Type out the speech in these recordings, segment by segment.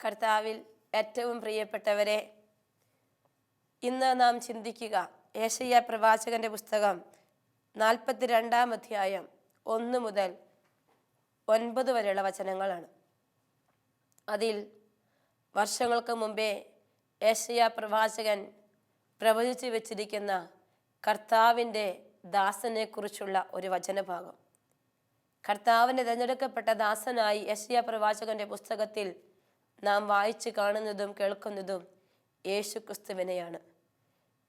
കർത്താവിൽ ഏറ്റവും പ്രിയപ്പെട്ടവരെ ഇന്ന് നാം ചിന്തിക്കുക ഏഷ്യ പ്രവാചകന്റെ പുസ്തകം നാൽപ്പത്തിരണ്ടാം അധ്യായം ഒന്ന് മുതൽ ഒൻപത് വരെയുള്ള വചനങ്ങളാണ്. അതിൽ വർഷങ്ങൾക്ക് മുമ്പേ ഏഷ്യ പ്രവാചകൻ പ്രവചിച്ചു വച്ചിരിക്കുന്ന കർത്താവിന്റെ ദാസനെക്കുറിച്ചുള്ള ഒരു വചനഭാഗം. കർത്താവിന് തിരഞ്ഞെടുക്കപ്പെട്ട ദാസനായി യശ്യ പ്രവാചകന്റെ പുസ്തകത്തിൽ നാം വായിച്ചു കാണുന്നതും കേൾക്കുന്നതും യേശുക്രിസ്തുവിനെയാണ്.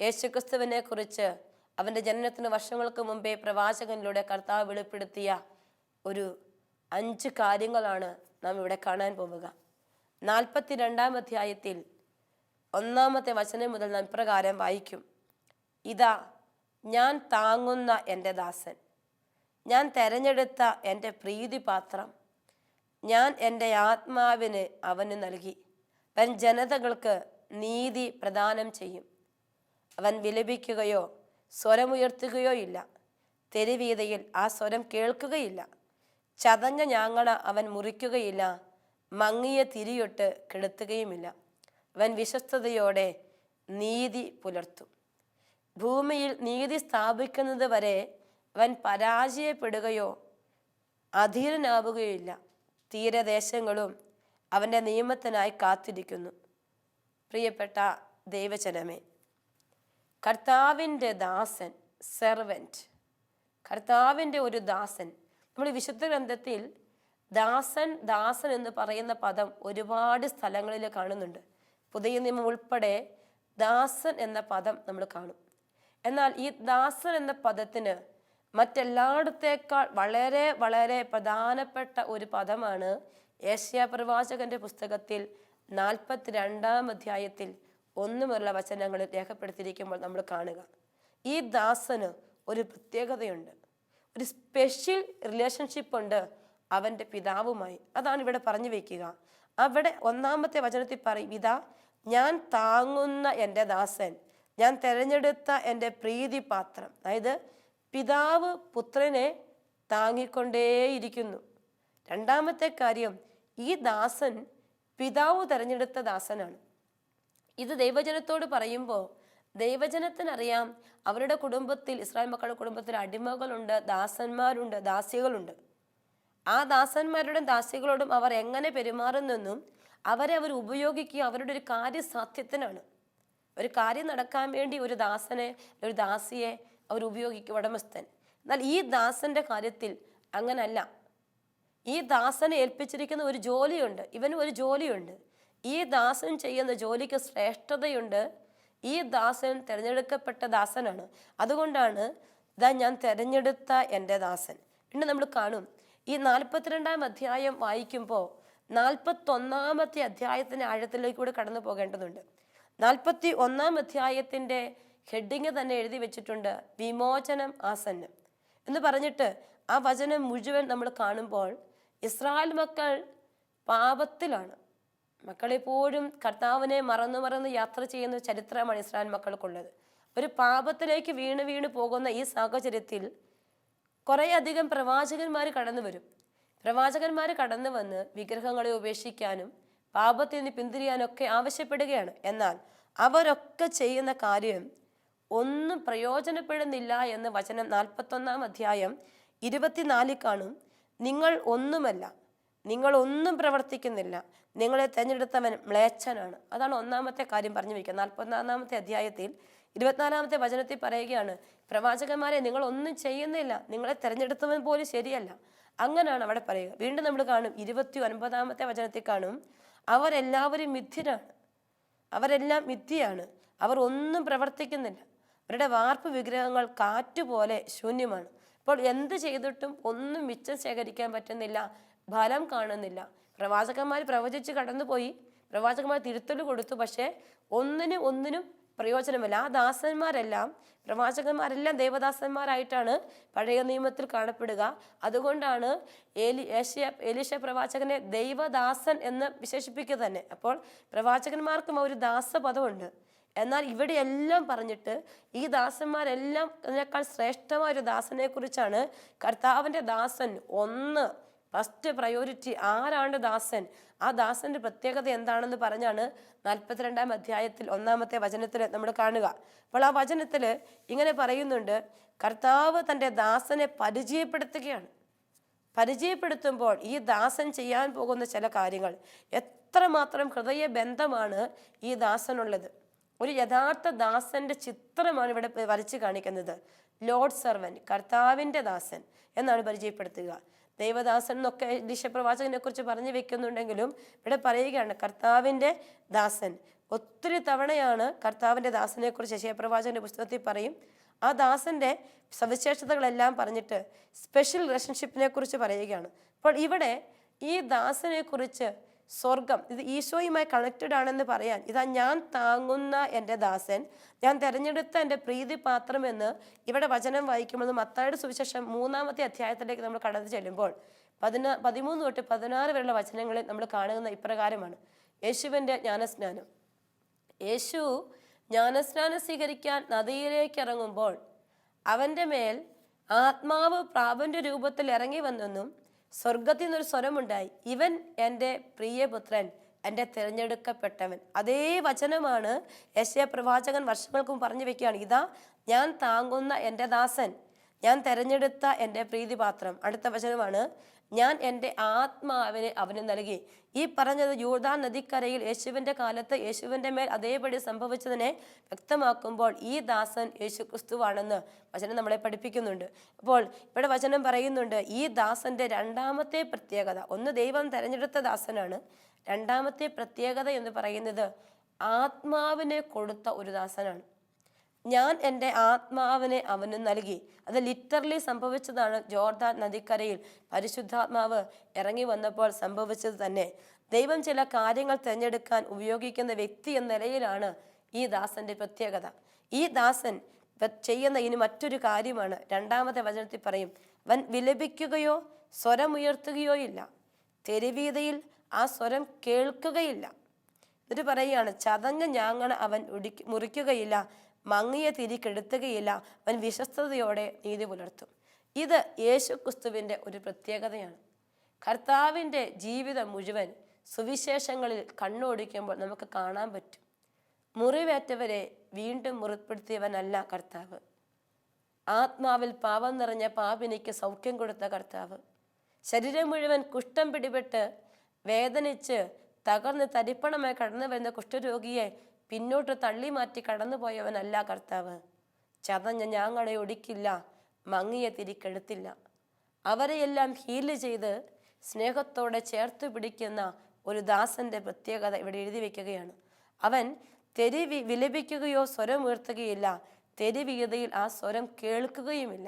യേശുക്രിസ്തുവിനെ കുറിച്ച് അവന്റെ ജനനത്തിന് വർഷങ്ങൾക്ക് മുമ്പേ പ്രവാചകനിലൂടെ കർത്താവ് വെളിപ്പെടുത്തിയ ഒരു അഞ്ച് കാര്യങ്ങളാണ് നാം ഇവിടെ കാണാൻ പോവുക. നാൽപ്പത്തി രണ്ടാം അധ്യായത്തിൽ ഒന്നാമത്തെ വചനം മുതൽ നാം ഇപ്രകാരം വായിക്കും. ഇതാ ഞാൻ താങ്ങുന്ന എന്റെ ദാസൻ. ഞാൻ തെരഞ്ഞെടുത്ത എന്റെ പ്രീതിപാത്രം. ഞാൻ എന്റെ ആത്മാവിന് അവന് നൽകി. അവൻ ജനതകൾക്ക് നീതി പ്രദാനം ചെയ്യും. അവൻ വിലപിക്കുകയോ സ്വരമുയർത്തുകയോ ഇല്ല. തെരുവീതയിൽ ആ സ്വരം കേൾക്കുകയില്ല. ചതഞ്ഞ ഞാങ്ങണ അവൻ മുറിക്കുകയില്ല. മങ്ങിയ തിരിയൊട്ട് കെടുത്തുകയുമില്ല. അവൻ വിശ്വസ്തയോടെ നീതി പുലർത്തും. ഭൂമിയിൽ നീതി സ്ഥാപിക്കുന്നത് വരെ അവൻ പരാജയപ്പെടുകയോ അധീരനാവുകയോ ഇല്ല തീരദേശങ്ങളും അവന്റെ നിയമത്തിനായി കാത്തിരിക്കുന്നു. പ്രിയപ്പെട്ട ദൈവജനമേ കർത്താവിന്റെ ദാസൻ സെർവന്റ് കർത്താവിന്റെ ഒരു ദാസൻ. നമ്മൾ വിശുദ്ധ ഗ്രന്ഥത്തിൽ ദാസൻ ദാസൻ എന്ന് പറയുന്ന പദം ഒരുപാട് സ്ഥലങ്ങളിൽ കാണുന്നുണ്ട്. പുതിയ നിയമം ഉൾപ്പെടെ ദാസൻ എന്ന പദം നമ്മൾ കാണും. എന്നാൽ ഈ ദാസൻ എന്ന പദത്തിന് മറ്റെല്ലായിടത്തേക്കാൾ വളരെ വളരെ പ്രധാനപ്പെട്ട ഒരു പദമാണ് ഏഷ്യ പ്രവാചകന്റെ പുസ്തകത്തിൽ നാൽപ്പത്തിരണ്ടാം അധ്യായത്തിൽ ഒന്നു മുതലുള്ള വചനങ്ങളിൽ രേഖപ്പെടുത്തിയിരിക്കുമ്പോൾ നമ്മൾ കാണുക. ഈ ദാസന് ഒരു പ്രത്യേകതയുണ്ട്. ഒരു സ്പെഷ്യൽ റിലേഷൻഷിപ്പ് ഉണ്ട് അവന്റെ പിതാവുമായി. അതാണ് ഇവിടെ പറഞ്ഞു വയ്ക്കുക അവിടെ ഒന്നാമത്തെ വചനത്തിൽ പറയും ഇതാ ഞാൻ താങ്ങുന്ന എന്റെ ദാസൻ. ഞാൻ തിരഞ്ഞെടുത്ത എന്റെ പ്രീതിപാത്രം അതായത് പിതാവ് പുത്രനെ താങ്ങിക്കൊണ്ടേയിരിക്കുന്നു. രണ്ടാമത്തെ കാര്യം ഈ ദാസൻ പിതാവ് തിരഞ്ഞെടുത്ത ദാസനാണ്. ഇത് ദൈവജനത്തോട് പറയുമ്പോൾ ദൈവജനത്തിനറിയാം അവരുടെ കുടുംബത്തിൽ ഇസ്രായേൽ മക്കളുടെ കുടുംബത്തിൽ അടിമകളുണ്ട് ദാസന്മാരുണ്ട് ദാസികളുണ്ട്. ആ ദാസന്മാരോടും ദാസികളോടും അവർ എങ്ങനെ പെരുമാറുന്നെന്നും അവരെ അവർ ഉപയോഗിക്കുക അവരുടെ ഒരു കാര്യസാധ്യത്തിനാണ്. ഒരു കാര്യം നടക്കാൻ വേണ്ടി ഒരു ദാസനെ ഒരു ദാസിയെ അവർ ഉപയോഗിക്കും ഉടമസ്ഥൻ. എന്നാൽ ഈ ദാസന്റെ കാര്യത്തിൽ അങ്ങനല്ല. ഈ ദാസനെ ഏൽപ്പിച്ചിരിക്കുന്ന ഒരു ജോലിയുണ്ട് ഇവനും ഒരു ജോലിയുണ്ട്. ഈ ദാസൻ ചെയ്യുന്ന ജോലിക്ക് ശ്രേഷ്ഠതയുണ്ട്. ഈ ദാസൻ തിരഞ്ഞെടുക്കപ്പെട്ട ദാസനാണ്. അതുകൊണ്ടാണ് ഇതാ ഞാൻ തിരഞ്ഞെടുത്ത എന്റെ ദാസൻ. പിന്നെ നമ്മൾ കാണും ഈ നാൽപ്പത്തിരണ്ടാം അധ്യായം വായിക്കുമ്പോൾ നാൽപ്പത്തൊന്നാമത്തെ അധ്യായത്തിന്റെ ആഴത്തിലേക്ക് കൂടെ കടന്നു പോകേണ്ടതുണ്ട് നാൽപ്പത്തി ഒന്നാം അധ്യായത്തിന്റെ ഹെഡിങ് തന്നെ എഴുതി വെച്ചിട്ടുണ്ട് വിമോചനം ആസന്നം. എന്ന് പറഞ്ഞിട്ട് ആ വചനം മുഴുവൻ നമ്മൾ കാണുമ്പോൾ ഇസ്രായേൽ മക്കൾ പാപത്തിലാണ്. മക്കളെപ്പോഴും കർത്താവിനെ മറന്നു മറന്ന് യാത്ര ചെയ്യുന്ന ചരിത്രമാണ് ഇസ്രായേൽ മക്കൾക്കുള്ളത്. ഒരു പാപത്തിലേക്ക് വീണ് വീണ് പോകുന്ന ഈ സാഹചര്യത്തിൽ കുറേയധികം പ്രവാചകന്മാർ കടന്നു വരും പ്രവാചകന്മാർ കടന്നു വന്ന് വിഗ്രഹങ്ങളെ ഉപേക്ഷിക്കാനും പാപത്തിൽ നിന്ന് പിന്തിരിയാനൊക്കെ ആവശ്യപ്പെടുകയാണ്. എന്നാൽ അവരൊക്കെ ചെയ്യുന്ന കാര്യം ഒന്നും പ്രയോജനപ്പെടുന്നില്ല എന്ന് വചനം നാൽപ്പത്തൊന്നാം അധ്യായം ഇരുപത്തിനാലിൽ കാണും. നിങ്ങൾ ഒന്നുമല്ല നിങ്ങൾ ഒന്നും പ്രവർത്തിക്കുന്നില്ല നിങ്ങളെ തിരഞ്ഞെടുത്തവൻ മ്ലേച്ഛനാണ്. അതാണ് ഒന്നാമത്തെ കാര്യം പറഞ്ഞു വയ്ക്കുക നാൽപ്പത്തൊന്നാമത്തെ അധ്യായത്തിൽ ഇരുപത്തിനാലാമത്തെ വചനത്തിൽ പറയുകയാണ് പ്രവാചകന്മാരെ നിങ്ങൾ ഒന്നും ചെയ്യുന്നില്ല നിങ്ങളെ തിരഞ്ഞെടുത്തവൻ പോലും ശരിയല്ല. അങ്ങനെയാണ് അവിടെ പറയുക. വീണ്ടും നമ്മൾ കാണും ഇരുപത്തി ഒൻപതാമത്തെ വചനത്തിൽ കാണും അവരെല്ലാവരും മിഥ്യരാണ്. അവരെല്ലാം മിഥ്യയാണ്. അവർ ഒന്നും പ്രവർത്തിക്കുന്നില്ല. അവരുടെ വാർപ്പ് വിഗ്രഹങ്ങൾ കാറ്റുപോലെ ശൂന്യമാണ്. ഇപ്പോൾ എന്ത് ചെയ്തിട്ടും ഒന്നും മിച്ചം ശേഖരിക്കാൻ പറ്റുന്നില്ല. ഫലം കാണുന്നില്ല. പ്രവാചകന്മാർ പ്രവചിച്ച് കടന്നുപോയി. പ്രവാചകന്മാർ തിരുത്തൽ കൊടുത്തു. പക്ഷേ ഒന്നിനും ഒന്നിനും പ്രയോജനമില്ല. ആ ദാസന്മാരെല്ലാം പ്രവാചകന്മാരെല്ലാം ദേവദാസന്മാരായിട്ടാണ് പഴയ നിയമത്തിൽ കാണപ്പെടുക. അതുകൊണ്ടാണ് ഏലി ഏഷ്യ ഏലീശ പ്രവാചകനെ ദൈവദാസൻ എന്ന് വിശേഷിപ്പിക്കുക തന്നെ. അപ്പോൾ പ്രവാചകന്മാർക്കും ഒരു ദാസ ദാസപദമുണ്ട്. എന്നാൽ ഇവിടെയെല്ലാം പറഞ്ഞിട്ട് ഈ ദാസന്മാരെല്ലാം അതിനേക്കാൾ ശ്രേഷ്ഠമായ ഒരു ദാസനെ കുറിച്ചാണ് കർത്താവിന്റെ ദാസൻ ഒന്ന് ഫസ്റ്റ് പ്രയോറിറ്റി ആരാണ് ദാസൻ? ആ ദാസന്റെ പ്രത്യേകത എന്താണെന്ന് പറഞ്ഞാണ് നാൽപ്പത്തിരണ്ടാം അധ്യായത്തിൽ ഒന്നാമത്തെ വചനത്തിൽ നമ്മൾ കാണുക. അപ്പോൾ ആ വചനത്തിൽ ഇങ്ങനെ പറയുന്നുണ്ട് കർത്താവ് തന്റെ ദാസനെ പരിചയപ്പെടുത്തുകയാണ്. പരിചയപ്പെടുത്തുമ്പോൾ ഈ ദാസൻ ചെയ്യാൻ പോകുന്ന ചില കാര്യങ്ങൾ. എത്രമാത്രം ഹൃദയ ബന്ധമാണ് ഈ ദാസനുള്ളത്. ഒരു യഥാർത്ഥ ദാസന്റെ ചിത്രമാണ് ഇവിടെ വരച്ച് കാണിക്കുന്നത്. ലോഡ് സെർവൻ കർത്താവിന്റെ ദാസൻ എന്നാണ് പരിചയപ്പെടുത്തുക. ദൈവദാസൻ എന്നൊക്കെ ദിശപ്രവാചകനെ കുറിച്ച് പറഞ്ഞു വെക്കുന്നുണ്ടെങ്കിലും ഇവിടെ പറയുകയാണ് കർത്താവിന്റെ ദാസൻ. ഒത്തിരി തവണയാണ് കർത്താവിന്റെ ദാസനെ കുറിച്ച് ശശയപ്രവാചകന്റെ പുസ്തകത്തിൽ പറയും. ആ ദാസന്റെ സവിശേഷതകളെല്ലാം പറഞ്ഞിട്ട് സ്പെഷ്യൽ റിലേഷൻഷിപ്പിനെ കുറിച്ച് പറയുകയാണ്. അപ്പോൾ ഇവിടെ ഈ ദാസനെ കുറിച്ച് സ്വർഗം ഇത് ഈശോയുമായി കണക്റ്റഡ് ആണെന്ന് പറയാൻ ഇതാ ഞാൻ താങ്ങുന്ന എന്റെ ദാസൻ ഞാൻ തിരഞ്ഞെടുത്ത എന്റെ പ്രീതിപാത്രമെന്ന് ഇവിടെ വചനം വായിക്കുമ്പോൾ മത്തായുടെ സുവിശേഷം മൂന്നാമത്തെ അധ്യായത്തിലേക്ക് നമ്മൾ കടന്നു ചെല്ലുമ്പോൾ പതിനാ പതിമൂന്ന് തൊട്ട് പതിനാറ് വരെയുള്ള വചനങ്ങളിൽ നമ്മൾ കാണുന്ന ഇപ്രകാരമാണ്. യേശുവിന്റെ ജ്ഞാനസ്നാനം. യേശു ജ്ഞാനസ്നാനം സ്വീകരിക്കാൻ നദിയിലേക്ക് ഇറങ്ങുമ്പോൾ അവന്റെ മേൽ ആത്മാവ് പ്രാപന്റെ രൂപത്തിൽ ഇറങ്ങി വന്നെന്നും സ്വർഗത്തിൽ നിന്നൊരു സ്വരമുണ്ടായി. ഇവൻ എന്റെ പ്രിയപുത്രൻ എന്റെ തിരഞ്ഞെടുക്കപ്പെട്ടവൻ. അതേ വചനമാണ് യശയ പ്രവാചകൻ വർഷങ്ങൾക്കും പറഞ്ഞു വെക്കുകയാണ്. ഇതാ ഞാൻ താങ്ങുന്ന എന്റെ ദാസൻ. ഞാൻ തെരഞ്ഞെടുത്ത എന്റെ പ്രീതിപാത്രം അടുത്ത വചനമാണ് ഞാൻ എന്റെ ആത്മാവിനെ അവന് നൽകി. ഈ പറഞ്ഞത് യൂർദാൻ നദിക്കരയിൽ യേശുവിന്റെ കാലത്ത് യേശുവിന്റെ മേൽ അതേപടി സംഭവിച്ചതിനെ വ്യക്തമാക്കുമ്പോൾ ഈ ദാസൻ യേശു ക്രിസ്തുവാണെന്ന് വചനം നമ്മളെ പഠിപ്പിക്കുന്നുണ്ട്. അപ്പോൾ ഇവിടെ വചനം പറയുന്നുണ്ട് ഈ ദാസന്റെ രണ്ടാമത്തെ പ്രത്യേകത ഒന്ന് ദൈവം തെരഞ്ഞെടുത്ത ദാസനാണ്. രണ്ടാമത്തെ പ്രത്യേകത എന്ന് പറയുന്നത് ആത്മാവിനെ കൊടുത്ത ഒരു ദാസനാണ്. ഞാൻ എന്റെ ആത്മാവിനെ അവന് നൽകി. അത് ലിറ്ററലി സംഭവിച്ചതാണ്. ജോർദാൻ നദിക്കരയിൽ പരിശുദ്ധാത്മാവ് ഇറങ്ങി വന്നപ്പോൾ സംഭവിച്ചത് തന്നെ. ദൈവം ചില കാര്യങ്ങൾ തിരഞ്ഞെടുക്കാൻ ഉപയോഗിക്കുന്ന വ്യക്തി എന്ന നിലയിലാണ് ഈ ദാസന്റെ പ്രത്യേകത. ഈ ദാസൻ ചെയ്യുന്ന ഇനി മറ്റൊരു കാര്യമാണ്. രണ്ടാമത്തെ വചനത്തിൽ പറയും വൻ വിലപിക്കുകയോ സ്വരമുയർത്തുകയോ ഇല്ല. തെരുവീതയിൽ ആ സ്വരം കേൾക്കുകയില്ല. എന്നിട്ട് പറയുകയാണ് ചതഞ്ഞ ഞാങ്ങണ അവൻ ഉടിക്ക് മുറിക്കുകയില്ല. മങ്ങിയ തിരി കെടുത്തുകയില്ല. അവൻ വിശ്വസ്തയോടെ നീതി പുലർത്തും. ഇത് യേശു ക്രിസ്തുവിന്റെ ഒരു പ്രത്യേകതയാണ്. കർത്താവിന്റെ ജീവിതം മുഴുവൻ സുവിശേഷങ്ങളിൽ കണ്ണോടിക്കുമ്പോൾ നമുക്ക് കാണാൻ പറ്റും. മുറിവേറ്റവരെ വീണ്ടും മുറിപ്പെടുത്തിയവനല്ല കർത്താവ്. ആത്മാവിൽ പാപം നിറഞ്ഞ പാപിനിക്ക് സൗഖ്യം കൊടുത്ത കർത്താവ്. ശരീരം മുഴുവൻ കുഷ്ഠം പിടിപെട്ട് വേദനിച്ച് തകർന്ന് തരിപ്പണമായി കടന്നു വരുന്ന കുഷ്ഠരോഗിയെ പിന്നോട്ട് തള്ളി മാറ്റി കടന്നുപോയവനല്ല കർത്താവ്. ചതഞ്ഞ ഞാങ്ങളെ ഒടിക്കില്ല മങ്ങിയ തിരിക്കെടുത്തില്ല അവരെയെല്ലാം ഹീൽ ചെയ്ത് സ്നേഹത്തോടെ ചേർത്ത് പിടിക്കുന്ന ഒരു ദാസന്റെ പ്രത്യേകത ഇവിടെ എഴുതി വെക്കുകയാണ്. അവൻ തെരി വിലപിക്കുകയോ സ്വരം ഉയർത്തുകയില്ല തെരുവീതയിൽ ആ സ്വരം കേൾക്കുകയുമില്ല.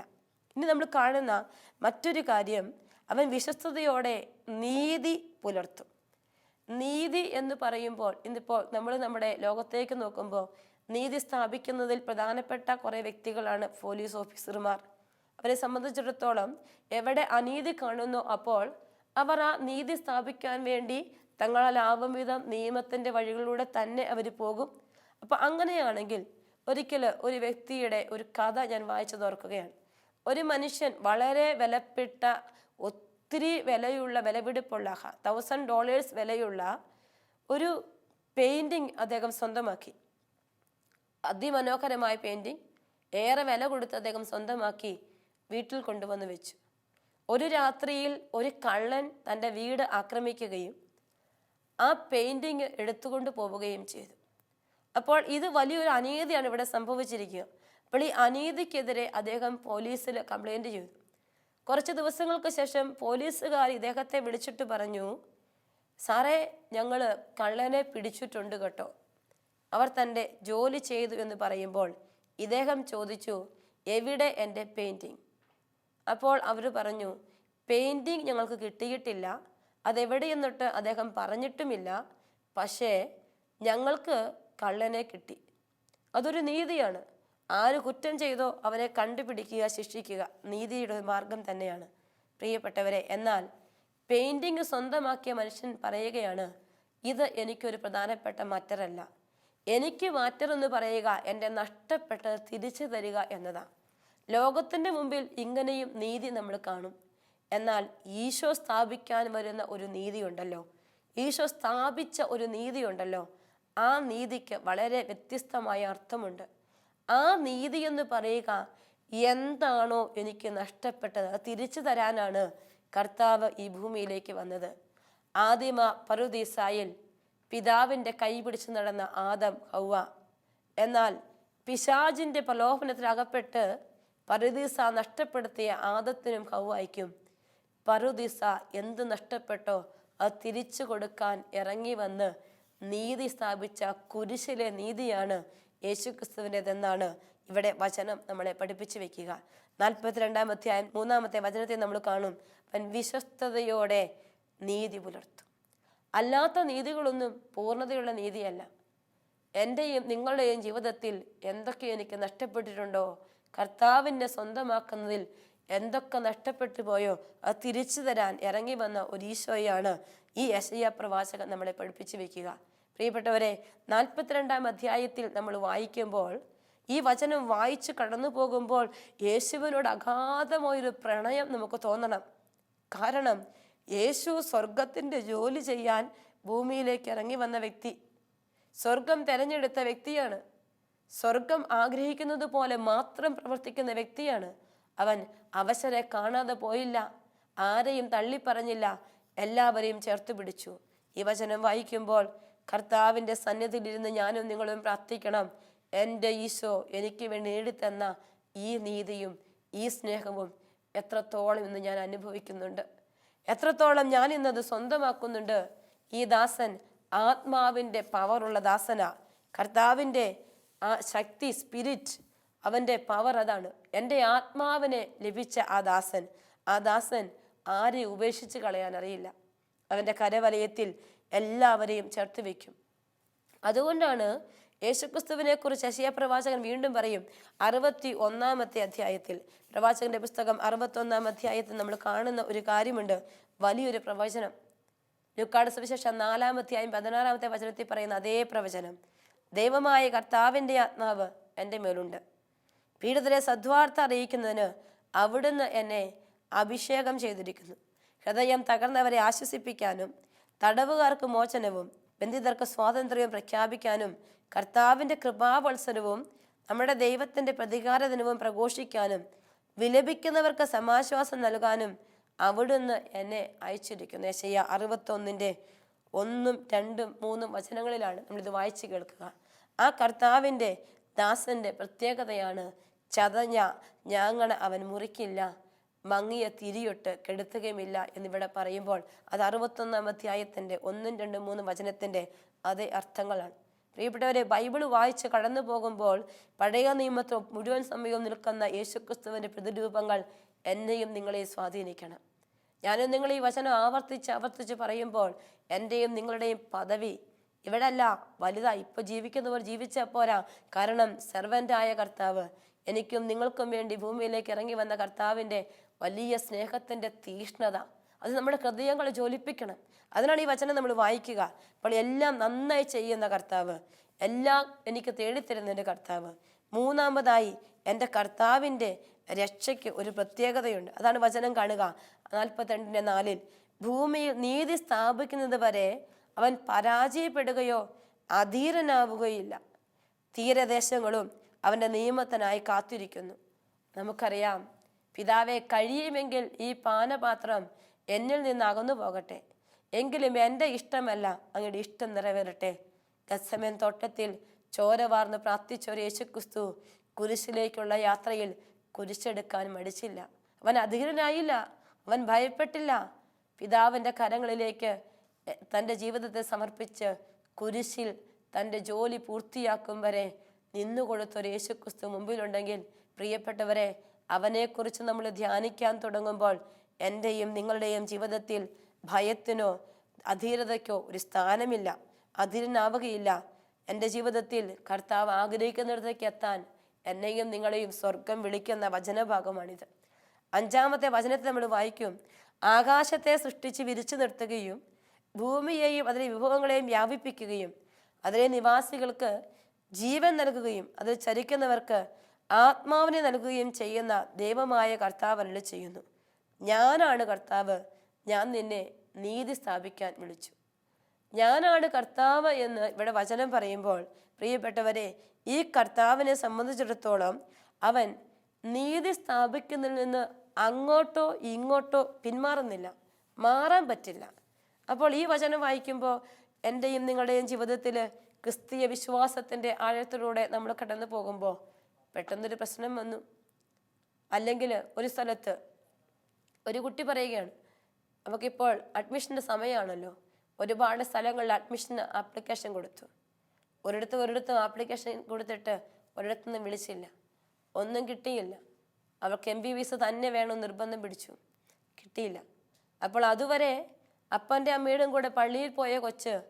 ഇനി നമ്മൾ കാണുന്ന മറ്റൊരു കാര്യം അവൻ വിശ്വസ്തയോടെ നീതി പുലർത്തും. നീതി എന്ന് പറയുമ്പോൾ ഇന്നിപ്പോൾ നമ്മൾ നമ്മുടെ ലോകത്തേക്ക് നോക്കുമ്പോൾ നീതി സ്ഥാപിക്കുന്നതിൽ പ്രധാനപ്പെട്ട കുറേ വ്യക്തികളാണ് പോലീസ് ഓഫീസർമാർ. അവരെ സംബന്ധിച്ചിടത്തോളം എവിടെ അനീതി കാണുന്നു അപ്പോൾ അവർ ആ നീതി സ്ഥാപിക്കാൻ വേണ്ടി തങ്ങളാൽ ആവും വിധം നിയമത്തിന്റെ വഴികളിലൂടെ തന്നെ അവർ പോകും. അപ്പോൾ അങ്ങനെയാണെങ്കിൽ ഒരിക്കൽ ഒരു വ്യക്തിയുടെ ഒരു കഥ ഞാൻ വായിച്ചു തോർക്കുകയാണ് ഒരു മനുഷ്യൻ വളരെ വിലപ്പെട്ട ഒത്തിരി വിലയുള്ള വിലപിടിപ്പുള്ള തൗസൻഡ് ഡോളേഴ്സ് വിലയുള്ള ഒരു പെയിന്റിങ് അദ്ദേഹം സ്വന്തമാക്കി. അതിമനോഹരമായ പെയിന്റിങ് ഏറെ വില കൊടുത്ത് അദ്ദേഹം സ്വന്തമാക്കി വീട്ടിൽ കൊണ്ടുവന്ന് വെച്ചു. ഒരു രാത്രിയിൽ ഒരു കള്ളൻ തന്റെ വീട് ആക്രമിക്കുകയും ആ പെയിന്റിങ് എടുത്തുകൊണ്ട് പോവുകയും ചെയ്തു. അപ്പോൾ ഇത് വലിയൊരു അനീതിയാണ് ഇവിടെ സംഭവിച്ചിരിക്കുക. അപ്പോൾ ഈ അനീതിക്കെതിരെ അദ്ദേഹം പോലീസിൽ കംപ്ലൈന്റ് ചെയ്തു. കുറച്ച് ദിവസങ്ങൾക്ക് ശേഷം പോലീസുകാർ ഇദ്ദേഹത്തെ വിളിച്ചിട്ട് പറഞ്ഞു സാറേ ഞങ്ങൾ കള്ളനെ പിടിച്ചിട്ടുണ്ട് കേട്ടോ. അവർ തന്റെ ജോലി ചെയ്തു എന്ന് പറയുമ്പോൾ ഇദ്ദേഹം ചോദിച്ചു എവിടെ എന്റെ പെയിന്റിങ്? അപ്പോൾ അവർ പറഞ്ഞു പെയിന്റിങ് ഞങ്ങൾക്ക് കിട്ടിയിട്ടില്ല. അതെവിടെയെന്നിട്ട് അദ്ദേഹം പറഞ്ഞിട്ടുമില്ല. പക്ഷേ ഞങ്ങൾക്ക് കള്ളനെ കിട്ടി. അതൊരു നീതിയാണ്. ആര് കുറ്റം ചെയ്തോ അവരെ കണ്ടുപിടിക്കുക ശിക്ഷിക്കുക നീതിയുടെ മാർഗം തന്നെയാണ്. പ്രിയപ്പെട്ടവരെ എന്നാൽ പെയിന്റിങ് സ്വന്തമാക്കിയ മനുഷ്യൻ പറയുകയാണ് ഇത് എനിക്കൊരു പ്രധാനപ്പെട്ട മറ്ററല്ല. എനിക്ക് മാറ്റമെന്ന് പറയുക എന്റെ നഷ്ടപ്പെട്ടത് തിരിച്ചു തരിക എന്നതാണ് ലോകത്തിന്റെ മുമ്പിൽ ഇങ്ങനെയും നീതി നമ്മൾ കാണും. എന്നാൽ ഈശോ സ്ഥാപിക്കാൻ വരുന്ന ഒരു നീതിയുണ്ടല്ലോ ഈശോ സ്ഥാപിച്ച ഒരു നീതിയുണ്ടല്ലോ ആ നീതിക്ക് വളരെ വ്യത്യസ്തമായ അർത്ഥമുണ്ട്. ആ നീതി എന്ന് പറയുക എന്താണോ എനിക്ക് നഷ്ടപ്പെട്ടത് അത് തിരിച്ചു തരാനാണ് കർത്താവ് ഈ ഭൂമിയിലേക്ക് വന്നത്. ആദിമ പറുദീസായിൽ പിതാവിന്റെ കൈ പിടിച്ച് നടന്ന ആദം ഹൗവ. എന്നാൽ പിശാജിന്റെ പ്രലോഭനത്തിൽ അകപ്പെട്ട് പറുദീസ നഷ്ടപ്പെടുത്തിയ ആദത്തിനും ഹൗവായിക്കും പറുദീസ എന്ത് നഷ്ടപ്പെട്ടോ അത് തിരിച്ചു കൊടുക്കാൻ ഇറങ്ങി വന്ന് നീതി സ്ഥാപിച്ച കുരിശിലെ നീതിയാണ് യേശുക്രിസ്തുവിന്റെതെന്നാണ് ഇവിടെ വചനം നമ്മളെ പഠിപ്പിച്ചു വെക്കുക. നാൽപ്പത്തിരണ്ടാം അധ്യായം മൂന്നാമത്തെ വചനത്തെ നമ്മൾ കാണും. അവൻ വിശ്വസ്തയോടെ നീതി പുലർത്തും. അല്ലാത്ത നീതികളൊന്നും പൂർണതയുള്ള നീതിയല്ല. എന്റെയും നിങ്ങളുടെയും ജീവിതത്തിൽ എന്തൊക്കെ എനിക്ക് നഷ്ടപ്പെട്ടിട്ടുണ്ടോ? കർത്താവിനെ സ്വന്തമാക്കുന്നതിൽ എന്തൊക്കെ നഷ്ടപ്പെട്ടു പോയോ? അത് തിരിച്ചു തരാൻ ഇറങ്ങി വന്ന ഒരു ഈശോയാണ് ഈ യശയ്യ പ്രവാചകൻ നമ്മളെ പഠിപ്പിച്ചു വെക്കുക. പ്രിയപ്പെട്ടവരെ നാൽപ്പത്തിരണ്ടാം അധ്യായത്തിൽ നമ്മൾ വായിക്കുമ്പോൾ ഈ വചനം വായിച്ച് കടന്നു പോകുമ്പോൾ യേശുവിനോട് അഗാധമായൊരു പ്രണയം നമുക്ക് തോന്നണം. കാരണം യേശു സ്വർഗത്തിന്റെ ജോലി ചെയ്യാൻ ഭൂമിയിലേക്ക് ഇറങ്ങി വന്ന വ്യക്തി. സ്വർഗം തെരഞ്ഞെടുത്ത വ്യക്തിയാണ്. സ്വർഗം ആഗ്രഹിക്കുന്നത് പോലെ മാത്രം പ്രവർത്തിക്കുന്ന വ്യക്തിയാണ്. അവൻ അവശരെ കാണാതെ പോയില്ല. ആരെയും തള്ളിപ്പറഞ്ഞില്ല. എല്ലാവരെയും ചേർത്ത് പിടിച്ചു. ഈ വചനം വായിക്കുമ്പോൾ കർത്താവിന്റെ സന്നിധിയിലിരുന്ന് ഞാനും നിങ്ങളും പ്രാർത്ഥിക്കണം. എന്റെ ഈശോ എനിക്ക് വേണ്ടി നേടിത്തന്ന ഈ നീതിയും ഈ സ്നേഹവും എത്രത്തോളം ഇന്ന് ഞാൻ അനുഭവിക്കുന്നുണ്ട്. എത്രത്തോളം ഞാൻ ഇന്നത് സ്വന്തമാക്കുന്നുണ്ട്. ഈ ദാസൻ ആത്മാവിന്റെ പവറുള്ള ദാസനാ. കർത്താവിന്റെ ആ ശക്തി സ്പിരിറ്റ് അവന്റെ പവർ അതാണ്. എന്റെ ആത്മാവിനെ ലഭിച്ച ആ ദാസൻ. ആ ദാസൻ ആരെ ഉപേക്ഷിച്ച് കളയാൻ അറിയില്ല. അവന്റെ കരവലയത്തിൽ എല്ലാവരെയും ചേർത്ത് വയ്ക്കും. അതുകൊണ്ടാണ് യേശുക്രിസ്തുവിനെ കുറിച്ച് അശിയ പ്രവാചകൻ വീണ്ടും പറയും അറുപത്തി ഒന്നാമത്തെ അധ്യായത്തിൽ. പ്രവാചകന്റെ പുസ്തകം അറുപത്തി ഒന്നാം അധ്യായത്തിൽ നമ്മൾ കാണുന്ന ഒരു കാര്യമുണ്ട്. വലിയൊരു പ്രവചനം. ലുക്കാട് സുവിശേഷം നാലാമത്തെയായും പതിനാറാമത്തെ വചനത്തിൽ പറയുന്ന അതേ പ്രവചനം. ദൈവമായ കർത്താവിന്റെ ആത്മാവ് എന്റെ മേലുണ്ട്. പീഡിതരെ സദ്വാർത്ത അറിയിക്കുന്നതിന് അവിടുന്ന് എന്നെ അഭിഷേകം ചെയ്തിരിക്കുന്നു. ഹൃദയം തകർന്നവരെ ആശ്വസിപ്പിക്കാനും തടവുകാർക്ക് മോചനവും ബന്ധിതർക്ക് സ്വാതന്ത്ര്യം പ്രഖ്യാപിക്കാനും കർത്താവിന്റെ കൃപാവത്സരവും നമ്മുടെ ദൈവത്തിന്റെ പ്രതികാര ദിനവും പ്രഘോഷിക്കാനും വിലപിക്കുന്നവർക്ക് സമാശ്വാസം നൽകാനും അവിടുന്ന് എന്നെ അയച്ചിരിക്കുന്നു. ഏശയ്യ അറുപത്തൊന്നിന്റെ ഒന്നും രണ്ടും മൂന്നും വചനങ്ങളിലാണ് നമ്മളിത് വായിച്ചു കേൾക്കുക. ആ കർത്താവിന്റെ ദാസന്റെ പ്രത്യേകതയാണ് ചതഞ്ഞ ഞങ്ങളെ അവൻ മുറിക്കില്ല. മങ്ങിയ തിരിയൊട്ട് കെടുത്തുകയുമില്ല എന്നിവിടെ പറയുമ്പോൾ അത് അറുപത്തൊന്നാം അധ്യായത്തിന്റെ ഒന്നും രണ്ടും മൂന്നും വചനത്തിന്റെ അതേ അർത്ഥങ്ങളാണ്. പ്രിയപ്പെട്ടവരെ ബൈബിൾ വായിച്ച് കടന്നു പോകുമ്പോൾ പഴയ നിയമത്തിൽ മുഴുവൻ സമയവും നിൽക്കുന്ന യേശുക്രിസ്തുവിന്റെ പ്രതിരൂപങ്ങൾ എന്നെയും നിങ്ങളെ സ്വാധീനിക്കണം. ഞാനും നിങ്ങൾ ഈ വചനം ആവർത്തിച്ച് ആവർത്തിച്ച് പറയുമ്പോൾ എന്റെയും നിങ്ങളുടെയും പദവി ഇവിടെ അല്ല വലുതാ. ഇപ്പൊ ജീവിക്കുന്നവർ ജീവിച്ചാൽ പോരാ. കാരണം സെർവന്റായ കർത്താവ് എനിക്കും നിങ്ങൾക്കും വേണ്ടി ഭൂമിയിലേക്ക് ഇറങ്ങി വന്ന കർത്താവിന്റെ വലിയ സ്നേഹത്തിന്റെ തീഷ്ണത. അത് നമ്മുടെ ഹൃദയങ്ങളെ ജ്വലിപ്പിക്കണം. അതിനാണ് ഈ വചനം നമ്മൾ വായിക്കുക. അപ്പോൾ എല്ലാം നന്നായി ചെയ്യുന്ന കർത്താവ്. എല്ലാം എനിക്ക് തേടിത്തരുന്ന എന്റെ കർത്താവ്. മൂന്നാമതായി എന്റെ കർത്താവിന്റെ രക്ഷയ്ക്ക് ഒരു പ്രത്യേകതയുണ്ട്. അതാണ് വചനം കാണുക. നാൽപ്പത്തിരണ്ടിന്റെ നാലിൽ ഭൂമിയിൽ നീതി സ്ഥാപിക്കുന്നത് വരെ അവൻ പരാജയപ്പെടുകയോ അധീരനാവുകയില്ല. തീരദേശങ്ങളും അവന്റെ നിയമത്തിനായി കാത്തിരിക്കുന്നു. നമുക്കറിയാം പിതാവെ കഴിയുമെങ്കിൽ ഈ പാനപാത്രം എന്നിൽ നിന്ന് അകന്നു പോകട്ടെ. എങ്കിലും എന്റെ ഇഷ്ടമല്ല അങ്ങയുടെ ഇഷ്ടം നിറവേറട്ടെ. ഗസമൻ തോട്ടത്തിൽ ചോര വാർന്ന് പ്രാർത്ഥിച്ച ഒരു യേശുക്രിസ്തു കുരിശിലേക്കുള്ള യാത്രയിൽ കുരിശെടുക്കാൻ മടിച്ചില്ല. അവൻ അധികനായില്ല അവൻ ഭയപ്പെട്ടില്ല. പിതാവിന്റെ കരങ്ങളിലേക്ക് തന്റെ ജീവിതത്തെ സമർപ്പിച്ച് കുരിശിൽ തന്റെ ജോലി പൂർത്തിയാക്കും വരെ നിന്നുകൊടുത്തൊരു യേശുക്രിസ്തു മുമ്പിലുണ്ടെങ്കിൽ പ്രിയപ്പെട്ടവരെ അവനെക്കുറിച്ച് നമ്മൾ ധ്യാനിക്കാൻ തുടങ്ങുമ്പോൾ എന്റെയും നിങ്ങളുടെയും ജീവിതത്തിൽ ഭയത്തിനോ അധീരതയ്ക്കോ ഒരു സ്ഥാനമില്ല അധീരനാവുകയില്ല എന്റെ ജീവിതത്തിൽ കർത്താവ് ആഗ്രഹിക്കുന്നിടത്തേക്ക് എത്താൻ എന്നെയും നിങ്ങളെയും സ്വർഗം വിളിക്കുന്ന വചനഭാഗമാണിത്. അഞ്ചാമത്തെ വചനത്തെ നമ്മൾ വായിക്കും ആകാശത്തെ സൃഷ്ടിച്ച് വിരിച്ചു നിർത്തുകയും ഭൂമിയെയും അതിലെ വിഭവങ്ങളെയും വ്യാപിപ്പിക്കുകയും അതിലെ നിവാസികൾക്ക് ജീവൻ നൽകുകയും അതിൽ ചരിക്കുന്നവർക്ക് ആത്മാവിനെ നൽകുകയും ചെയ്യുന്ന ദൈവമായ കർത്താവ് അല്ല ചെയ്യുന്നു. ഞാനാണ് കർത്താവ്. ഞാൻ നിന്നെ നീതി സ്ഥാപിക്കാൻ വിളിച്ചു. ഞാനാണ് കർത്താവ് എന്ന് ഇവിടെ വചനം പറയുമ്പോൾ പ്രിയപ്പെട്ടവരെ ഈ കർത്താവിനെ സംബന്ധിച്ചിടത്തോളം അവൻ നീതി സ്ഥാപിക്കുന്നതിൽ നിന്ന് അങ്ങോട്ടോ ഇങ്ങോട്ടോ പിന്മാറുന്നില്ല. മാറാൻ പറ്റില്ല. അപ്പോൾ ഈ വചനം വായിക്കുമ്പോൾ എന്റെയും നിങ്ങളുടെയും ജീവിതത്തിൽ ക്രിസ്തീയ വിശ്വാസത്തിന്റെ ആഴത്തിലൂടെ നമ്മൾ കടന്നു പോകുമ്പോൾ പെട്ടെന്നൊരു പ്രശ്നം വന്നു. അല്ലെങ്കിൽ ഒരു സ്ഥലത്ത് ഒരു കുട്ടി പറയുകയാണ് നമുക്കിപ്പോൾ അഡ്മിഷന്റെ സമയമാണല്ലോ ഒരുപാട് സ്ഥലങ്ങളിൽ അഡ്മിഷൻ ആപ്ലിക്കേഷൻ കൊടുത്തു. ഒരിടത്തും ഒരിടത്തും ആപ്ലിക്കേഷൻ കൊടുത്തിട്ട് ഒരിടത്തുനിന്നും വിളിച്ചില്ല. ഒന്നും കിട്ടിയില്ല. അവൾക്ക് എം ബി തന്നെ വേണം നിർബന്ധം പിടിച്ചു. കിട്ടിയില്ല. അപ്പോൾ അതുവരെ അപ്പന്റെ അമ്മയുടെയും കൂടെ പള്ളിയിൽ പോയ കൊച്ച്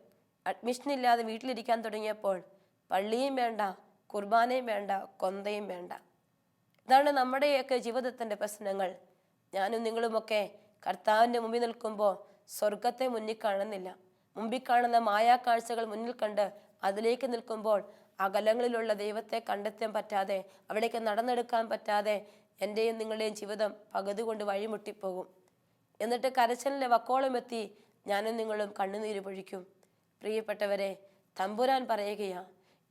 അഡ്മിഷൻ ഇല്ലാതെ വീട്ടിലിരിക്കാൻ തുടങ്ങിയപ്പോൾ പള്ളിയും വേണ്ട കുർബാനയും വേണ്ട കൊന്തയും വേണ്ട. ഇതാണ് നമ്മുടെയൊക്കെ ജീവിതത്തിന്റെ പ്രശ്നങ്ങൾ. ഞാനും നിങ്ങളുമൊക്കെ കർത്താവിന്റെ മുമ്പിൽ നിൽക്കുമ്പോൾ സ്വർഗത്തെ മുന്നിൽ കാണുന്നില്ല. മുമ്പിൽ കാണുന്ന മായാക്കാഴ്ചകൾ മുന്നിൽ കണ്ട് അതിലേക്ക് നിൽക്കുമ്പോൾ അകലങ്ങളിലുള്ള ദൈവത്തെ കണ്ടെത്താൻ പറ്റാതെ അവിടേക്ക് നടന്നെടുക്കാൻ പറ്റാതെ എന്റെയും നിങ്ങളുടെയും ജീവിതം പകുതി കൊണ്ട് വഴിമുട്ടിപ്പോകും. എന്നിട്ട് കരച്ചലിന്റെ വക്കോളം എത്തി ഞാനും നിങ്ങളും കണ്ണുനീര് പൊഴിക്കും. പ്രിയപ്പെട്ടവരെ തമ്പുരാൻ പറയുകയാ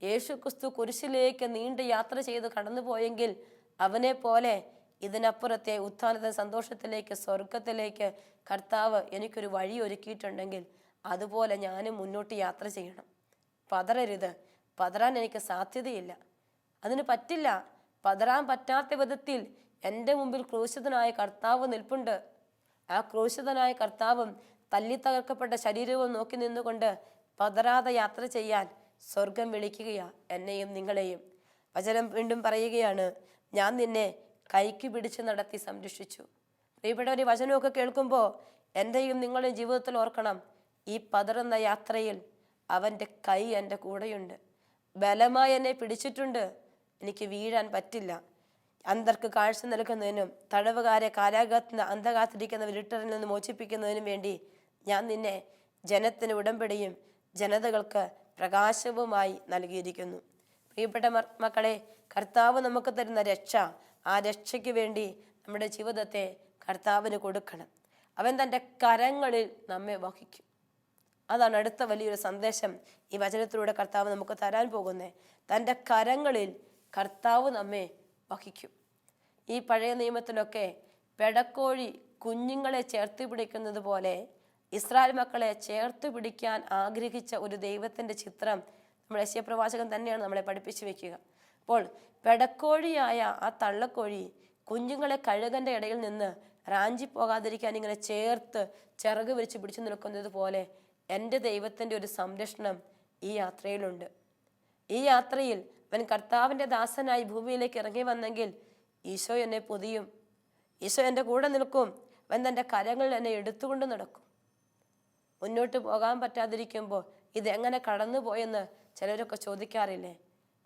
യേശു ക്രിസ്തു കുരിശിലേക്ക് നീണ്ട യാത്ര ചെയ്ത് കടന്നുപോയെങ്കിൽ അവനെ പോലെ ഇതിനപ്പുറത്തെ ഉത്ഥാനത്തെ സന്തോഷത്തിലേക്ക് സ്വർഗത്തിലേക്ക് കർത്താവ് എനിക്കൊരു വഴി ഒരുക്കിയിട്ടുണ്ടെങ്കിൽ അതുപോലെ ഞാനും മുന്നോട്ട് യാത്ര ചെയ്യണം. പതറരുത്. പതറാൻ എനിക്ക് സാധ്യതയില്ല. അതിന് പറ്റില്ല. പതറാൻ പറ്റാത്ത വിധത്തിൽ എന്റെ മുമ്പിൽ ക്രൂശിതനായ കർത്താവ് നിൽപ്പുണ്ട്. ആ ക്രൂശിതനായ കർത്താവും തല്ലി തകർക്കപ്പെട്ട ശരീരവും നോക്കി നിന്നുകൊണ്ട് പതറാതെ യാത്ര ചെയ്യാൻ സ്വർഗം വിളിക്കുകയാ എന്നെയും നിങ്ങളെയും. വചനം വീണ്ടും പറയുകയാണ് ഞാൻ നിന്നെ കൈക്ക് പിടിച്ച് നടത്തി സംരക്ഷിച്ചു. പ്രിയപ്പെട്ടവർ ഈ വചനമൊക്കെ കേൾക്കുമ്പോൾ എന്റെയും നിങ്ങളുടെയും ജീവിതത്തിൽ ഓർക്കണം ഈ പതറുന്ന യാത്രയിൽ അവന്റെ കൈ എന്റെ കൂടെയുണ്ട്. ബലമായി എന്നെ പിടിച്ചിട്ടുണ്ട്. എനിക്ക് വീഴാൻ പറ്റില്ല. അന്തർക്ക് കാഴ്ച നൽകുന്നതിനും തടവുകാരെ കാരാഗ്രഹത്തിന് അന്ധകാത്തിരിക്കുന്ന വിരുട്ടറിൽ നിന്ന് മോചിപ്പിക്കുന്നതിനും വേണ്ടി ഞാൻ നിന്നെ ജനത്തിന് ഉടമ്പടിയും ജനതകൾക്ക് പ്രകാശവുമായി നൽകിയിരിക്കുന്നു. പ്രിയപ്പെട്ട മക്കളെ കർത്താവ് നമുക്ക് തരുന്ന രക്ഷ ആ രക്ഷയ്ക്ക് വേണ്ടി നമ്മുടെ ജീവിതത്തെ കർത്താവിന് കൊടുക്കണം. അവൻ തന്റെ കരങ്ങളിൽ നമ്മെ വഹിക്കും. അതാണ് അടുത്ത വലിയൊരു സന്ദേശം ഈ വചനത്തിലൂടെ കർത്താവ് നമുക്ക് തരാൻ പോകുന്നത്. തന്റെ കരങ്ങളിൽ കർത്താവ് നമ്മെ വഹിക്കും. ഈ പഴയ നിയമത്തിലൊക്കെ പെടക്കോഴി കുഞ്ഞുങ്ങളെ ചേർത്ത് പിടിക്കുന്നത് പോലെ ഇസ്രായേൽ മക്കളെ ചേർത്ത് പിടിക്കാൻ ആഗ്രഹിച്ച ഒരു ദൈവത്തിന്റെ ചിത്രം നമ്മുടെ യശ്യപ്രവാചകൻ തന്നെയാണ് നമ്മളെ പഠിപ്പിച്ചു വെക്കുക. അപ്പോൾ പെടക്കോഴിയായ ആ തള്ളക്കോഴി കുഞ്ഞുങ്ങളെ കഴുകന്റെ ഇടയിൽ നിന്ന് റാഞ്ചി പോകാതിരിക്കാൻ ഇങ്ങനെ ചേർത്ത് ചിറക് വിരിച്ച് പിടിച്ചു നിൽക്കുന്നത് പോലെ എന്റെ ദൈവത്തിന്റെ ഒരു സംരക്ഷണം ഈ യാത്രയിലുണ്ട്. ഈ യാത്രയിൽ അവൻ കർത്താവിന്റെ ദാസനായി ഭൂമിയിലേക്ക് ഇറങ്ങി വന്നെങ്കിൽ ഈശോ എന്നെ പൊതിയും. ഈശോ എന്റെ കൂടെ നിൽക്കും. അവൻ തന്റെ കരങ്ങളിൽ എന്നെ എടുത്തുകൊണ്ട് നടക്കും. മുന്നോട്ട് പോകാൻ പറ്റാതിരിക്കുമ്പോൾ ഇതെങ്ങനെ കടന്നുപോയെന്ന് ചിലരൊക്കെ ചോദിക്കാറില്ലേ?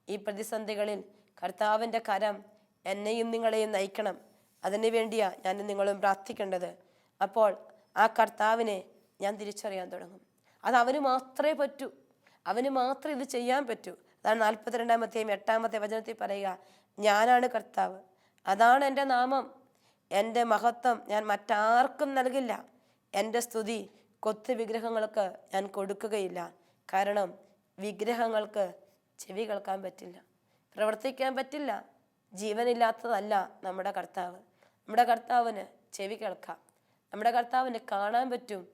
ഈ പ്രതിസന്ധികളിൽ കർത്താവിന്റെ കരം എന്നെയും നിങ്ങളെയും നയിക്കണം. അതിനു വേണ്ടിയാ ഞാൻ നിങ്ങളും പ്രാർത്ഥിക്കേണ്ടത്. അപ്പോൾ ആ കർത്താവിനെ ഞാൻ തിരിച്ചറിയാൻ തുടങ്ങും. അത് അവന് മാത്രമേ പറ്റൂ. അവന് മാത്രമേ ഇത് ചെയ്യാൻ പറ്റൂ. അതാണ് നാൽപ്പത്തിരണ്ടാമത്തെയും എട്ടാമത്തെ വചനത്തിൽ പറയുക ഞാനാണ് കർത്താവ്. അതാണ് എന്റെ നാമം. എന്റെ മഹത്വം ഞാൻ മറ്റാർക്കും നൽകില്ല. എന്റെ സ്തുതി കൊത്തു വിഗ്രഹങ്ങൾക്ക് ഞാൻ കൊടുക്കുകയില്ല. കാരണം വിഗ്രഹങ്ങൾക്ക് ചെവി കേൾക്കാൻ പറ്റില്ല. പ്രവർത്തിക്കാൻ പറ്റില്ല. ജീവനില്ലാത്തതല്ല നമ്മുടെ കർത്താവ്. നമ്മുടെ കർത്താവിന് ചെവി കേൾക്കാം. നമ്മുടെ കർത്താവിന് കാണാൻ പറ്റും.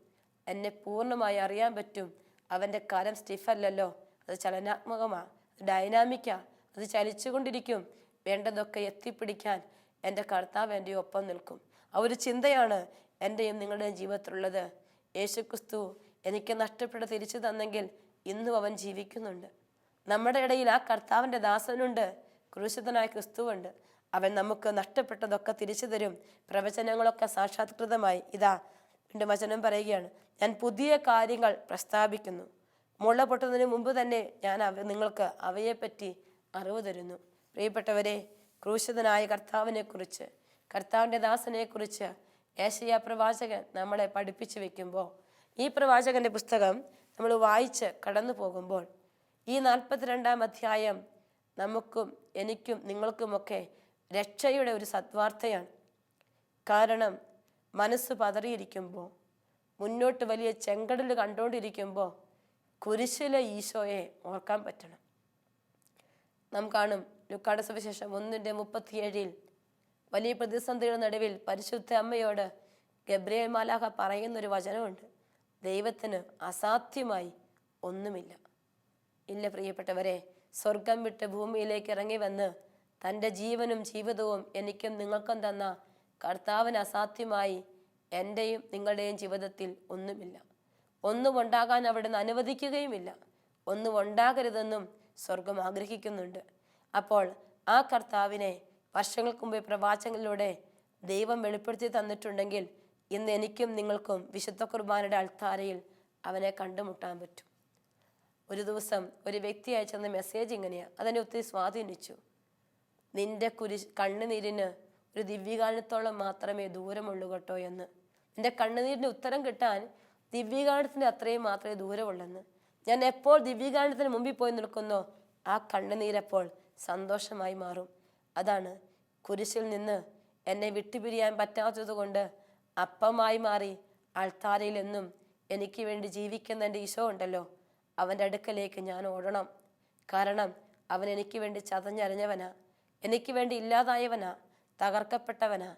എന്നെ പൂർണമായി അറിയാൻ പറ്റും. അവന്റെ കാലം സ്റ്റിഫല്ലല്ലോ അത് ചലനാത്മകമാണ് ഡൈനാമിക്കാ അത് ചലിച്ചുകൊണ്ടിരിക്കും. വേണ്ടതൊക്കെ എത്തിപ്പിടിക്കാൻ എന്റെ കർത്താവ് എന്റെ ഒപ്പം നിൽക്കും. ആ ഒരു ചിന്തയാണ് എന്റെയും നിങ്ങളുടെയും ജീവിതത്തിലുള്ളത്. യേശുക്രിസ്തു എനിക്ക് നഷ്ടപ്പെട്ട് തിരിച്ചു തന്നെങ്കിൽ ഇന്നും അവൻ ജീവിക്കുന്നുണ്ട്. നമ്മുടെ ഇടയിൽ ആ കർത്താവിന്റെ ദാസനുണ്ട്. ക്രൂശിതനായ ക്രിസ്തുവുണ്ട്. അവൻ നമുക്ക് നഷ്ടപ്പെട്ടതൊക്കെ തിരിച്ചു തരും. പ്രവചനങ്ങളൊക്കെ സാക്ഷാത്കൃതമായി ഇതാ എന്റെ വചനം പറയുകയാണ്. ഞാൻ പുതിയ കാര്യങ്ങൾ പ്രസ്താവിക്കുന്നു. മുള പൊട്ടുന്നതിന് മുമ്പ് തന്നെ ഞാൻ അവ നിങ്ങൾക്ക് അവയെപ്പറ്റി അറിവ് തരുന്നു. പ്രിയപ്പെട്ടവരെ ക്രൂശിതനായ കർത്താവിനെക്കുറിച്ച് കർത്താവിന്റെ ദാസനെക്കുറിച്ച് ഏഷ്യ പ്രവാചകൻ നമ്മളെ പഠിപ്പിച്ചു വെക്കുമ്പോൾ ഈ പ്രവാചകന്റെ പുസ്തകം നമ്മൾ വായിച്ച് കടന്നു പോകുമ്പോൾ ഈ നാൽപ്പത്തിരണ്ടാം അധ്യായം നമുക്കും എനിക്കും നിങ്ങൾക്കുമൊക്കെ രക്ഷയുടെ ഒരു സത്വാർത്ഥയാണ് കാരണം മനസ്സ് പതറിയിരിക്കുമ്പോൾ മുന്നോട്ട് വലിയ ചെങ്കടൽ കണ്ടുകൊണ്ടിരിക്കുമ്പോൾ കുരിശിലെ ഈശോയെ ഓർക്കാൻ പറ്റണം. നാം കാണും ലുക്കാട് സുവിശേഷം ഒന്നിന്റെ മുപ്പത്തിയേഴിൽ വലിയ പ്രതിസന്ധിയുടെ നടുവിൽ പരിശുദ്ധ അമ്മയോട് ഗബ്രിയേൽ മാലാഹ പറയുന്നൊരു വചനമുണ്ട്. ദൈവത്തിന് അസാധ്യമായി ഒന്നുമില്ല. ഇല്ല പ്രിയപ്പെട്ടവരെ സ്വർഗം വിട്ട് ഭൂമിയിലേക്ക് ഇറങ്ങി വന്ന് തന്റെ ജീവനും ജീവിതവും എനിക്കും നിങ്ങൾക്കും തന്ന കർത്താവിന് അസാധ്യമായി എന്റെയും നിങ്ങളുടെയും ജീവിതത്തിൽ ഒന്നുമില്ല. ഒന്നും ഉണ്ടാകാൻ അവിടുന്ന് അനുവദിക്കുകയുമില്ല. ഒന്നും ഉണ്ടാകരുതെന്നും സ്വർഗം ആഗ്രഹിക്കുന്നുണ്ട്. അപ്പോൾ ആ കർത്താവിനെ വർഷങ്ങൾക്ക് മുമ്പ് പ്രവാചകങ്ങളിലൂടെ ദൈവം വെളിപ്പെടുത്തി തന്നിട്ടുണ്ടെങ്കിൽ ഇന്ന് എനിക്കും നിങ്ങൾക്കും വിശുദ്ധ കുർബാനയുടെ അൾത്താരയിൽ അവനെ കണ്ടുമുട്ടാൻ പറ്റും. ഒരു ദിവസം ഒരു വ്യക്തി അയച്ചെന്ന മെസ്സേജ് ഇങ്ങനെയാണ് അതെന്നെ ഒത്തിരി സ്വാധീനിച്ചു. നിന്റെ കുരി കണ്ണുനീരിന് ഒരു ദിവ്യകാലത്തോളം മാത്രമേ ദൂരമുള്ളൂ കേട്ടോ എന്ന്. നിന്റെ കണ്ണുനീരിന് ഉത്തരം കിട്ടാൻ ദിവ്യകാലത്തിന്റെ അത്രയും മാത്രമേ ദൂരമുള്ളെന്ന്. ഞാൻ എപ്പോൾ ദിവ്യകാലത്തിന് മുമ്പിൽ പോയി നിൽക്കുന്നോ ആ കണ്ണുനീരപ്പോൾ സന്തോഷമായി മാറും. അതാണ്. കുരിശിൽ നിന്ന് എന്നെ വിട്ടുപിരിയാൻ പറ്റാത്തത് കൊണ്ട് അപ്പമായി മാറി അൾത്താരയിൽ എന്നും എനിക്ക് വേണ്ടി ജീവിക്കുന്ന എന്റെ ഈശോ ഉണ്ടല്ലോ. അവന്റെ അടുക്കലേക്ക് ഞാൻ ഓടണം. കാരണം അവൻ എനിക്ക് വേണ്ടി ചതഞ്ഞറിഞ്ഞവനാ. എനിക്ക് വേണ്ടി ഇല്ലാതായവനാ. തകർക്കപ്പെട്ടവനാ.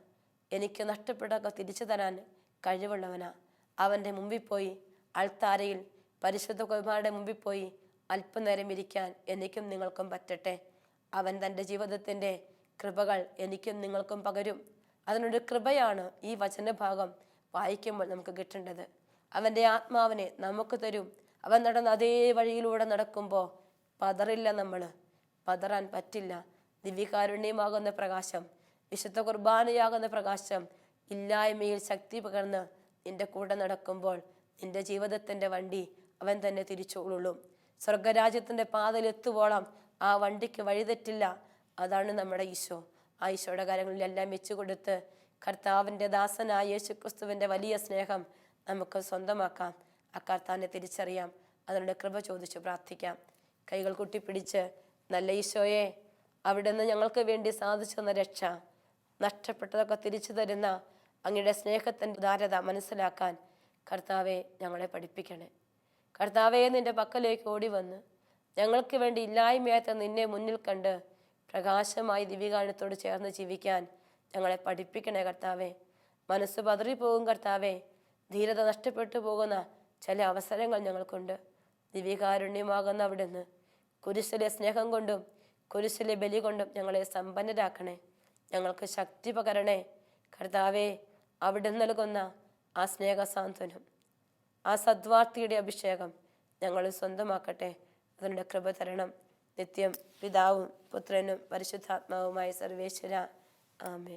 എനിക്ക് നഷ്ടപ്പെട്ടൊക്കെ തിരിച്ചു തരാൻ കഴിവുള്ളവനാ. അവന്റെ മുമ്പിൽ പോയി അൾത്താരയിൽ പരിശുദ്ധ കുമാരുടെ മുമ്പിൽ പോയി അല്പനേരം ഇരിക്കാൻ എനിക്കും നിങ്ങൾക്കും പറ്റട്ടെ? അവൻ തന്റെ ജീവിതത്തിന്റെ കൃപകൾ എനിക്കും നിങ്ങൾക്കും പകരും. അതിനൊരു കൃപയാണ് ഈ വചനഭാഗം വായിക്കുമ്പോൾ നമുക്ക് കിട്ടേണ്ടത്. അവന്റെ ആത്മാവിനെ നമുക്ക് തരും. അവൻ നടന്ന അതേ വഴിയിലൂടെ നടക്കുമ്പോൾ പതറില്ല നമ്മൾ. പതറാൻ പറ്റില്ല. ദിവ്യകാരുണ്യമാകുന്ന പ്രകാശം വിശുദ്ധ കുർബാനയാകുന്ന പ്രകാശം ഇല്ലായ്മയിൽ ശക്തി പകർന്ന് നിന്റെ കൂടെ നടക്കുമ്പോൾ നിന്റെ ജീവിതത്തിന്റെ വണ്ടി അവൻ തന്നെ തിരിച്ചോളും. സ്വർഗരാജ്യത്തിന്റെ പാതയിലെത്തുവോളം ആ വണ്ടിക്ക് വഴിതെറ്റില്ല. അതാണ് നമ്മുടെ ഈശോ. ആ ഈശോയുടെ കാര്യങ്ങളിലെല്ലാം വെച്ചുകൊടുത്ത് കർത്താവിന്റെ ദാസനായ യേശുക്രിസ്തുവിന്റെ വലിയ സ്നേഹം നമുക്ക് സ്വന്തമാക്കാം. ആ കർത്താവിനെ തിരിച്ചറിയാം. അതിനുള്ള കൃപ ചോദിച്ച് പ്രാർത്ഥിക്കാം. കൈകൾ കുട്ടിപ്പിടിച്ച് നല്ല ഈശോയെ അവിടെ നിന്ന് ഞങ്ങൾക്ക് വേണ്ടി സാധിച്ചു തന്ന രക്ഷ നഷ്ടപ്പെട്ടതൊക്കെ തിരിച്ചു തരുന്ന അങ്ങയുടെ സ്നേഹത്തിന്റെ ഉദാരത മനസ്സിലാക്കാൻ കർത്താവെ ഞങ്ങളെ പഠിപ്പിക്കണേ. കർത്താവെ നിന്റെ പക്കലേക്ക് ഓടി വന്ന് ഞങ്ങൾക്ക് വേണ്ടി ഇല്ലായ്മയാത്ത നിന്നെ മുന്നിൽ കണ്ട് പ്രകാശമായി ദിവികാരണത്തോട് ചേർന്ന് ജീവിക്കാൻ ഞങ്ങളെ പഠിപ്പിക്കണേ കർത്താവേ. മനസ്സ് പതറിപ്പോകും കർത്താവേ. ധീരത നഷ്ടപ്പെട്ടു പോകുന്ന ചില അവസരങ്ങൾ ഞങ്ങൾക്കുണ്ട്. ദിവ്യകാരുണ്യമാകുന്ന അവിടുന്ന് കുരിശിലെ സ്നേഹം കൊണ്ടും കുരിശിലെ ബലി കൊണ്ടും ഞങ്ങളെ സമ്പന്നരാക്കണേ. ഞങ്ങൾക്ക് ശക്തി പകരണേ. കർത്താവേ അവിടെ നൽകുന്ന ആ സ്നേഹസാന്ത്വനം ആ സദ്വാർത്തിയുടെ അഭിഷേകം ഞങ്ങൾ സ്വന്തമാക്കട്ടെ. അതിനുള്ള കൃപ തരണം. നിത്യം പിതാവും പുത്രനും പരിശുദ്ധാത്മാവുമായ സർവേശ്വര. ആമേ